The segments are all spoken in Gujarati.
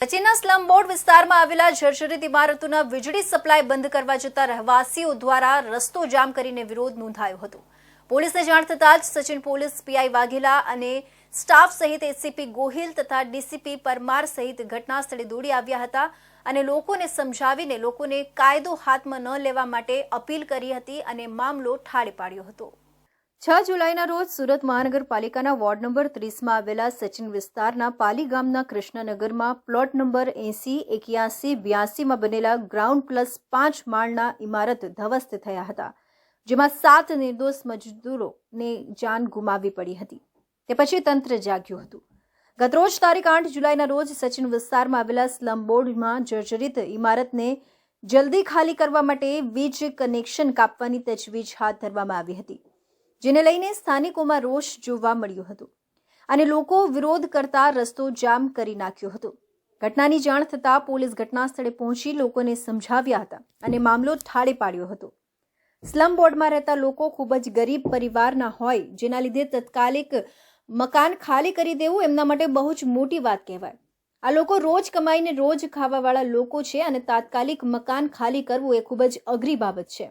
કચ્છના સ્લમ બોર્ડ વિસ્તારમાં આવેલા જર્જરિત ઇમારતોના વીજળી સપ્લાય બંધ કરવા જતા રહેવાસીઓ દ્વારા રસ્તો જામ કરીને વિરોધ નોંધાયો હતો. પોલીસને જાણ થતાં જ સચિન પોલીસ, પીઆઈ વાઘેલા અને સ્ટાફ સહિત એસીપી ગોહિલ તથા ડીસીપી પરમાર સહિત ઘટના સ્થળે દોડી આવ્યા હતા અને લોકોને સમજાવીને લોકોને કાયદો હાથમાં ન લેવા માટે અપીલ કરી હતી અને મામલો ઠાળી પાડ્યો હતો. છ જુલાઈના રોજ સુરત મહાનગરપાલિકાના વોર્ડ નંબર ત્રીસમાં આવેલા સચિન વિસ્તારના પાલી ગામના કૃષ્ણનગરમાં પ્લોટ નંબર એસી એક્યાસી બ્યાસીમાં બનેલા ગ્રાઉન્ડ પ્લસ પાંચ માળના ઇમારત ધ્વસ્ત થયા હતા, જેમાં સાત નિર્દોષ મજદૂરોને જાન ગુમાવવી પડી હતી. તે પછી તંત્ર જાગ્યું હતું. ગતરોજ તારીખ આઠ જુલાઈના રોજ સચિન વિસ્તારમાં આવેલા સ્લમ બોર્ડમાં જર્જરિત ઇમારતને જલ્દી ખાલી કરવા માટે વીજ કનેક્શન કાપવાની તજવીજ હાથ ધરવામાં આવી હતી. જેને લઈને સ્થાનિકોમાં રોષ જોવા મળ્યો હતો અને લોકો વિરોધ કરતા રસ્તો જામ કરી નાખ્યો હતો. ઘટનાની જાણ થતાં પોલીસ ઘટના સ્થળે પહોંચી લોકોને સમજાવ્યા હતા અને મામલો ઠાળે પાડ્યો હતો. સ્લમ બોર્ડમાં રહેતા લોકો ખૂબ જ ગરીબ પરિવારના હોય, જેના લીધે તત્કાલિક મકાન ખાલી કરી દેવું એમના માટે બહુ જ મોટી વાત કહેવાય. આ લોકો રોજ કમાઈને રોજ ખાવાવાળા લોકો છે અને તાત્કાલિક મકાન ખાલી કરવું એ ખૂબ જ અઘરી બાબત છે.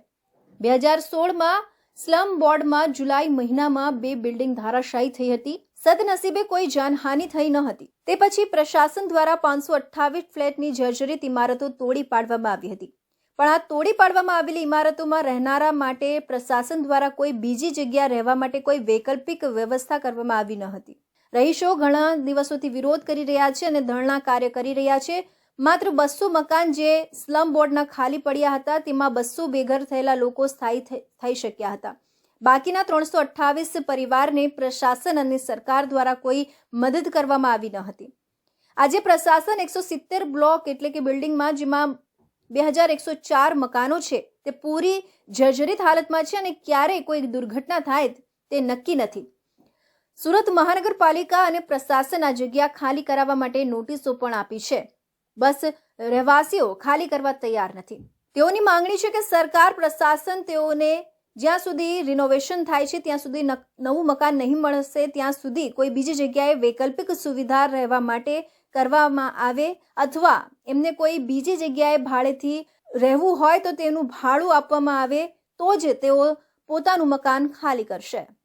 બે હજાર સોળમાં સ્લમ બોર્ડમાં જુલાઈ મહિનામાં બે બિલ્ડિંગ ધરાશાયી થઈ હતી. સદનસીબે કોઈ જાનહાનિ થઈ ન હતી. તે પછી પ્રશાસન દ્વારા પાંચસો અઠ્ઠાવીસ ફ્લેટની જર્જરિત ઇમારતો તોડી પાડવામાં આવી હતી. પણ આ તોડી પાડવામાં આવેલી ઇમારતોમાં રહેનારા માટે પ્રશાસન દ્વારા કોઈ બીજી જગ્યા રહેવા માટે કોઈ વૈકલ્પિક વ્યવસ્થા કરવામાં આવી ન હતી. રહીશો ઘણા દિવસોથી વિરોધ કરી રહ્યા છે અને ધરણા કાર્ય કરી રહ્યા છે. માત્ર બસો મકાન જે સ્લમ બોર્ડના ખાલી પડ્યા હતા, તેમાં બસો બેઘર થયેલા લોકો સ્થાયી થઈ- શક્યા હતા. બાકીના ત્રણસો અઠ્ઠાવીસ પરિવારને પ્રશાસન અને સરકાર દ્વારા કોઈ મદદ કરવામાં આવી ન હતી. આજે પ્રશાસન એકસો સિત્તેર બ્લોક એટલે કે બિલ્ડિંગમાં, જેમાં બે હજાર એકસો ચાર મકાનો છે, તે પૂરી જર્જરિત હાલતમાં છે અને ક્યારે કોઈ દુર્ઘટના થાય તે નક્કી નથી. સુરત મહાનગરપાલિકા અને પ્રશાસન આ જગ્યા ખાલી કરાવવા માટે નોટિસો પણ આપી છે. બસ રહેવાસીઓ ખાલી કરવા તૈયાર નથી. તેઓની માંગણી છે કે સરકાર, પ્રશાસન તેઓને જ્યાં સુધી રિનોવેશન થાય છે, ત્યાં સુધી નવું મકાન નહીં મળશે, ત્યાં સુધી કોઈ બીજી જગ્યાએ વૈકલ્પિક સુવિધા રહેવા માટે કરવામાં આવે અથવા એમને કોઈ બીજી જગ્યાએ ભાડેથી રહેવું હોય તો તેનું ભાડું આપવામાં આવે, તો જ તેઓ પોતાનું મકાન ખાલી કરશે.